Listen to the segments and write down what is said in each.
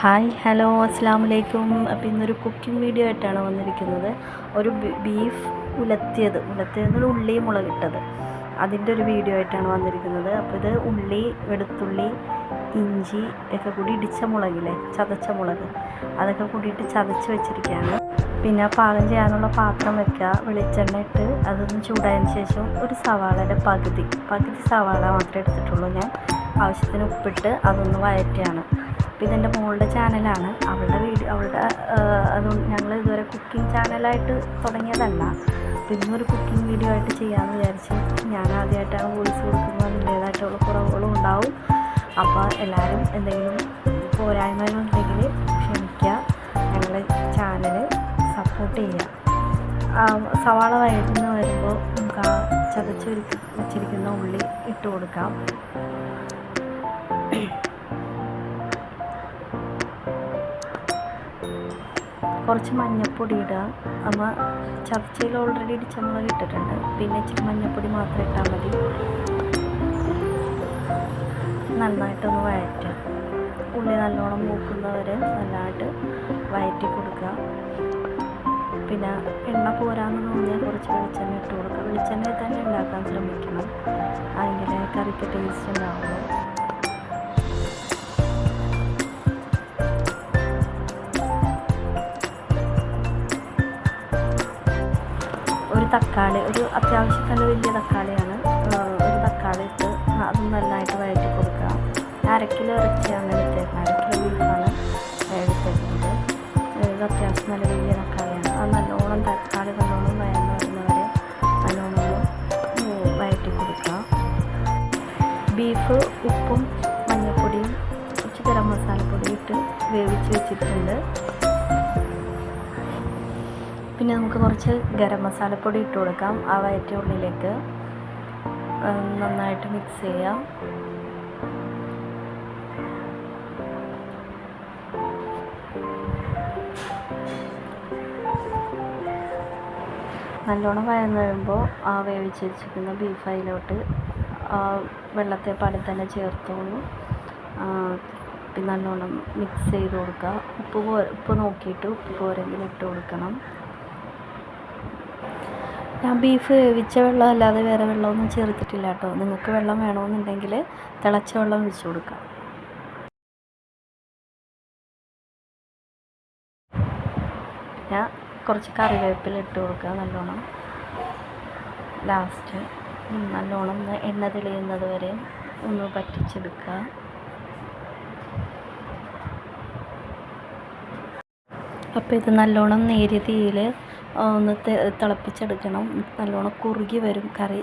Hi hello അസ്സാം വലൈക്കും അപ്പോൾ ഇന്നൊരു കുക്കിംഗ് വീഡിയോ ആയിട്ടാണ് വന്നിരിക്കുന്നത്. ഒരു ബീഫ് ഉലത്തിയത്. ഉലത്തിയത് ഉള്ളി മുളകിട്ടത് അതിന്റെ ഒരു വീഡിയോ ആയിട്ടാണ് വന്നിരിക്കുന്നത്. അപ്പോൾ ഇത് ഉള്ളി വെളുത്തുള്ളി ഇഞ്ചി ഒക്കെ കൂടി ഇടിച്ച മുളകില്ലേ? ചതച്ച മുളക്. അതൊക്കെ കൂടിയിട്ട് ചതച്ച് വെച്ചിരിക്കുകയാണ്. പിന്നെ പാകം ചെയ്യാനുള്ള പാത്രം വെക്കുക. വെളിച്ചെണ്ണ ഇട്ട് അതൊന്ന് ചൂടായതിന് ശേഷം ഒരു സവാളയുടെ പകുതി. പകുതി സവാള മാത്രമേ എടുത്തിട്ടുള്ളൂ ഞാൻ. ആവശ്യത്തിന് ഉപ്പിട്ട് അതൊന്ന് വഴറ്റിയാണ് അപ്പോൾ ഇതെന്റെ മോളുടെ ചാനലാണ്. അവളുടെ വീഡിയോ അവളുടെ അത് ഞങ്ങൾ ഇതുവരെ കുക്കിംഗ് ചാനലായിട്ട് തുടങ്ങിയതല്ല. അപ്പോൾ ഒരു കുക്കിംഗ് വീഡിയോ ആയിട്ട് ചെയ്യാമെന്ന് വിചാരിച്ച് ഞാൻ ആദ്യമായിട്ടാണ് വോയിസ് കൊടുക്കുന്നത്. അതിന്റേതായിട്ടുള്ള കുറവുകളും ഉണ്ടാവും. അപ്പോൾ എല്ലാവരും എന്തെങ്കിലും പോരായ്മകളുണ്ടെങ്കിൽ ക്ഷമിക്കുക. ഞങ്ങളെ ചാനൽ സപ്പോർട്ട് ചെയ്യുക. സവാള വഴറ്റുന്ന വരുമ്പോൾ നമുക്ക് ആ ചതച്ച് വെച്ചിരിക്കുന്ന ഉള്ളി ഇട്ട് കൊടുക്കാം. കുറച്ച് മഞ്ഞൾപ്പൊടി ഇടുക അമ്മ ചർച്ചയിൽ ഓൾറെഡി ഇടിച്ച മുളക് ഇട്ടിട്ടുണ്ട്. പിന്നെ ഇച്ചിരി മഞ്ഞൾപ്പൊടി മാത്രം ഇട്ടാൽ മതി. നന്നായിട്ടൊന്ന് വഴറ്റുക. ഉള്ളി നല്ലോണം മൂക്കുന്നവരെ നല്ലതായിട്ട് വഴറ്റി കൊടുക്കുക. പിന്നെ എണ്ണ പോരാന്ന് തോന്നിയാൽ കുറച്ച് വെളിച്ചെണ്ണ ഇട്ട് കൊടുക്കുക. വെളിച്ചെണ്ണയിൽ തന്നെ ഉണ്ടാക്കാൻ ശ്രമിക്കണം. അതിന്റെ കറിക്ക് ടേസ്റ്റ് ഉണ്ടാവുള്ളൂ തക്കാളി ഒരു അത്യാവശ്യം തന്നെ വലിയ തക്കാളിയാണ്. ഒരു തക്കാളി ഇട്ട് അത് നന്നായിട്ട് വഴറ്റി കൊടുക്കുക. അര കിലോ ഇറച്ചിയാണ് എടുത്തേക്കുന്നത്. അര കിലോ ബീഫാണ് എടുത്തേക്കുന്നത്. ഇത് അത്യാവശ്യം നല്ല വലിയ തക്കാളിയാണ്. അത് നല്ലോണം തക്കാളി നല്ലോണം വയന്ന് വരുന്നവരെ നല്ലോണം വഴറ്റി കൊടുക്കുക. ബീഫ് ഉപ്പും മഞ്ഞൾപ്പൊടിയും കുറച്ച് ഗരം മസാലപ്പൊടി ഇട്ട് വേവിച്ച് വെച്ചിട്ടുണ്ട്. പിന്നെ നമുക്ക് കുറച്ച് ഗരം മസാലപ്പൊടി ഇട്ട് കൊടുക്കാം. ആ വയറ്റിയ ഉള്ളിലേക്ക് നന്നായിട്ട് മിക്സ് ചെയ്യാം. നല്ലോണം വയന്ന് വരുമ്പോൾ ആ വേവിച്ച് വെച്ചിരിക്കുന്ന ബീഫ് അതിലോട്ട് ആ വെള്ളത്തെ പാടി തന്നെ ചേർത്തോളൂ. പിന്നെ നല്ലോണം മിക്സ് ചെയ്ത് കൊടുക്കുക ഉപ്പ് പോ ഉപ്പ് നോക്കിയിട്ട് ഉപ്പ് പോരെങ്കിലും ഇട്ട് കൊടുക്കണം. ഞാൻ ബീഫ് വേവിച്ച വെള്ളം അല്ലാതെ വേറെ വെള്ളമൊന്നും ചേർത്തിട്ടില്ല കേട്ടോ. നിങ്ങൾക്ക് വെള്ളം വേണമെന്നുണ്ടെങ്കിൽ തിളച്ച വെള്ളം വെച്ച് കൊടുക്കാം. പിന്നെ കുറച്ച് കറിവേപ്പില ഇട്ട് കൊടുക്കുക നല്ലോണം. ലാസ്റ്റ് നല്ലോണം എണ്ണ തെളിയുന്നത് വരെ ഒന്ന് പറ്റിച്ചെടുക്കുക അപ്പോൾ ഇത് നല്ലോണം നേരിയ തീയിൽ ഒന്ന് തിളപ്പിച്ചെടുക്കണം. നല്ലോണം കുറുകി വരും കറി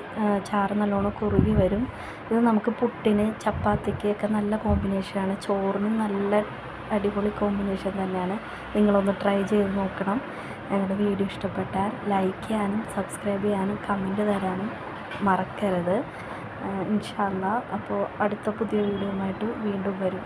ചാറ് നല്ലോണം കുറുകി വരും. ഇത് നമുക്ക് പുട്ടിന് ചപ്പാത്തിക്ക് ഒക്കെ നല്ല കോമ്പിനേഷനാണ് ചോറിന് നല്ല അടിപൊളി കോമ്പിനേഷൻ തന്നെയാണ്. നിങ്ങളൊന്ന് ട്രൈ ചെയ്ത് നോക്കണം. ഞങ്ങളുടെ വീഡിയോ ഇഷ്ടപ്പെട്ടാൽ ലൈക്ക് ചെയ്യാനും സബ്സ്ക്രൈബ് ചെയ്യാനും കമന്റ് തരാനും മറക്കരുത്. ഇൻഷാല്ല അപ്പോൾ അടുത്ത പുതിയ വീഡിയോയുമായിട്ട് വീണ്ടും വരും.